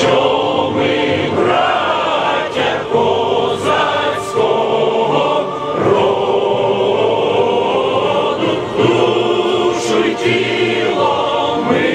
що ми браття козацького роду, душу тіло ми